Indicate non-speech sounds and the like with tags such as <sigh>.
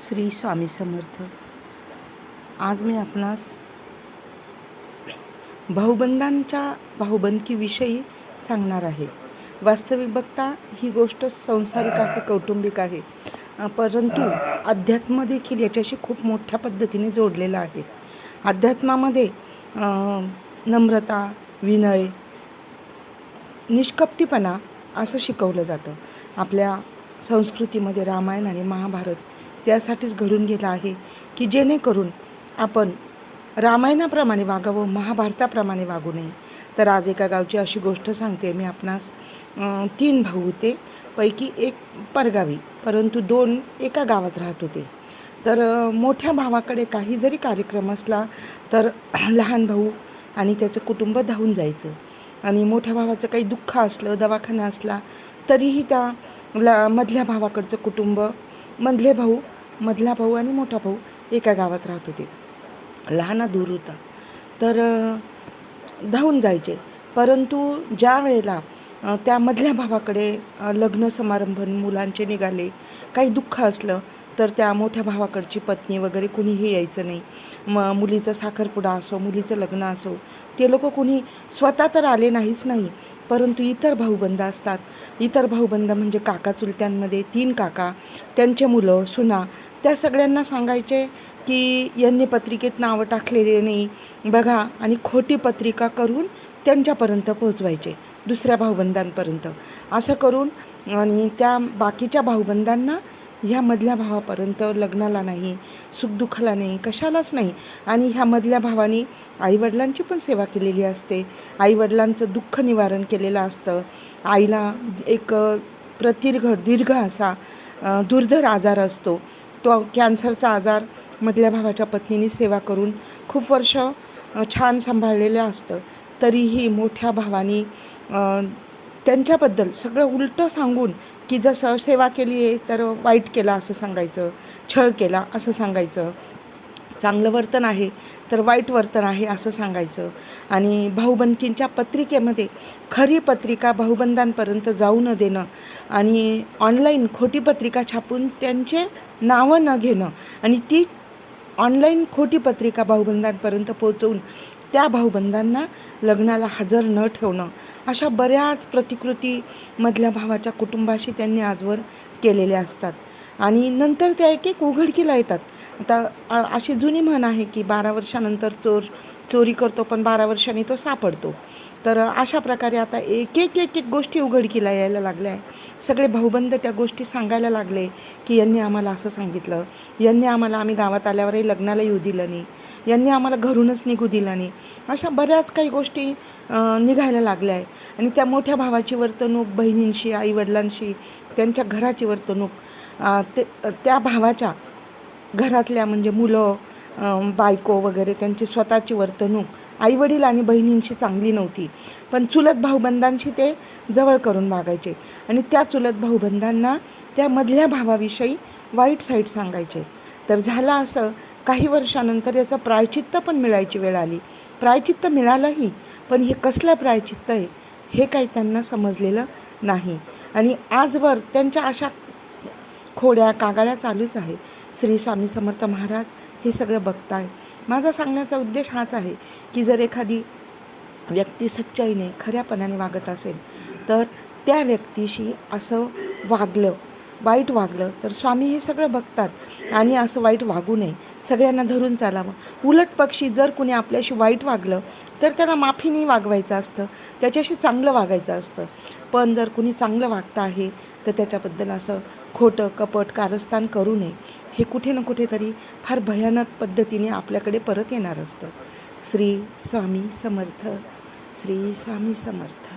श्री स्वामी समर्थ. आज मी आपणास भाऊबंदांच्या भाऊबंदकीविषयी सांगणार आहे. वास्तविक बघता ही गोष्ट संसारिक आहे कौटुंबिक आहे. परंतु अध्यात्म देखील याच्याशी खूप मोठ्या पद्धतीने जोडलेलं आहे. अध्यात्मामध्ये नम्रता विनय निष्कपटीपणा असं शिकवलं जातं. आपल्या संस्कृतीमध्ये रामायण आणि महाभारत त्यासाठीच घडून गेलं आहे की जेणेकरून आपण रामायणाप्रमाणे वागावं महाभारताप्रमाणे वागू नये. तर आज एका गावची अशी गोष्ट सांगते. मी आपणास तीन भाऊ होते. पैकी एक परगावी परंतु दोन एका गावात राहत होते. तर मोठ्या भावाकडे काही जरी कार्यक्रम असला तर <clears throat> लहान भाऊ आणि त्याचं कुटुंब धावून जायचं. आणि मोठ्या भावाचं काही दुःख असलं दवाखाना असला तरीही त्या ला मधल्या भावाकडचं कुटुंब मधले भाऊ मधला भाऊ आणि मोठा भाऊ एका गावात राहत होते. लहाना दूर होता. तर धावून जायचे. परंतु ज्या वेळेला त्या मधल्या भावाकडे लग्न समारंभ मुलांचे निघाले काही दुःख असलं तर त्या मोठ्या भावाकडची पत्नी वगैरे कुणीही यायचं नाही. म मुलीचं साखरपुडा असो मुलीचं लग्न असो ते लोक कुणी स्वतः तर आले नाहीच नाही. परंतु इतर भाऊबंद असतात. इतर भाऊबंद म्हणजे काका चुलत्यांमध्ये तीन काका त्यांचे मुलं सुना. त्या सगळ्यांना सांगायचे की यांनी पत्रिकेत नावं टाकलेले नाही. बघा आणि खोटी पत्रिका करून त्यांच्यापर्यंत पोहोचवायचे दुसऱ्या भाऊबंदांपर्यंत. असं करून आणि त्या बाकीच्या भाऊबंदांना ह्या मधल्या भावापर्यंत लग्नाला नाही सुखदुःखाला नाही कशालाच नाही. आणि ह्या मधल्या भावानी आईवडिलांची पण सेवा केलेली असते. आईवडिलांचं दुःख निवारण केलेलं असतं. आईला एक प्रतीर्घ प्रदीर्घ दीर्घ असा दुर्धर आजार असतो. तो कॅन्सरचा आजार मधल्या भावाच्या पत्नीने सेवा करून खूप वर्ष छान सांभाळलेलं असतं. तरीही मोठ्या भावानी त्यांच्याबद्दल सगळं उलटं सांगून की जसं सेवा केली आहे तर वाईट केला असं सांगायचं छळ केला असं सांगायचं. चांगलं वर्तन आहे तर वाईट वर्तन आहे असं सांगायचं. आणि भाऊबंदकींच्या पत्रिकेमध्ये खरी पत्रिका भाऊबंदांपर्यंत जाऊ न देणं आणि ऑनलाईन खोटी पत्रिका छापून त्यांचे नावं न घेणं आणि ती ऑनलाईन खोटी पत्रिका भाऊबंदांपर्यंत पोहोचवून त्या भाऊबंदांना लग्नाला हजर न ठेवणं अशा बऱ्याच प्रतिकृती मधल्या भावाच्या कुटुंबाशी त्यांनी आजवर केलेल्या असतात. आणि नंतर त्या एक एक उघडकीला येतात. आता अशी जुनी म्हण आहे की बारा वर्षानंतर चोर चोरी करतो पण बारा वर्षांनी तो सापडतो. तर अशा प्रकारे आता एक एक एक एक गोष्टी उघडकीला यायला लागल्या आहे. सगळे भाऊबंद त्या गोष्टी सांगायला लागले की यांनी आम्हाला असं सांगितलं. यांनी आम्हाला आम्ही गावात आल्यावरही लग्नाला येऊ दिलं नाही. यांनी आम्हाला घरूनच निघू दिलं नाही. अशा बऱ्याच काही गोष्टी निघायला लागल्या आहे. आणि त्या मोठ्या भावाची वर्तणूक बहिणींशी आईवडिलांशी त्यांच्या घराची वर्तणूक ते त्या भावाच्या घरातल्या म्हणजे मुलं बायको वगैरे त्यांची स्वतःची वर्तणूक आईवडील आणि बहिणींशी चांगली नव्हती. पण चुलत भाऊबंधांशी ते जवळ करून वागायचे आणि त्या चुलत भाऊबंधांना त्या मधल्या भावाविषयी वाईट साईट सांगायचे. तर झालं असं काही वर्षानंतर याचं प्रायचित्त पण मिळायची वेळ आली. प्रायचित्त मिळालंही पण हे कसलं प्रायचित्त आहे हे काही त्यांना समजलेलं नाही. आणि आजवर त्यांच्या अशा खोड्या कागाड्या चालूच आहे. श्री स्वामी समर्थ महाराज हे सगळं बघताय. माझा सांगण्याचा उद्देश हाच आहे की जर एखादी व्यक्ती सच्चाईने खऱ्यापणाने वागत असेल तर त्या व्यक्तीशी असं वागलं वाईट वागलं तर स्वामी हे सगळं बघतात आणि असं वाईट वागू नये. सगळ्यांना धरून चालावं. उलट पक्षी जर कुणी आपल्याशी वाईट वागलं तर त्याला माफीने वागवायचं असतं. त्याच्याशी चांगलं वागायचं असतं. पण जर कुणी चांगलं वागतं आहे तर त्याच्याबद्दल असं खोटं कपट कारस्थान करू नये. हे कुठे ना कुठेतरी फार भयानक पद्धतीने आपल्याकडे परत येणार असतं. श्री स्वामी समर्थ. श्री स्वामी समर्थ.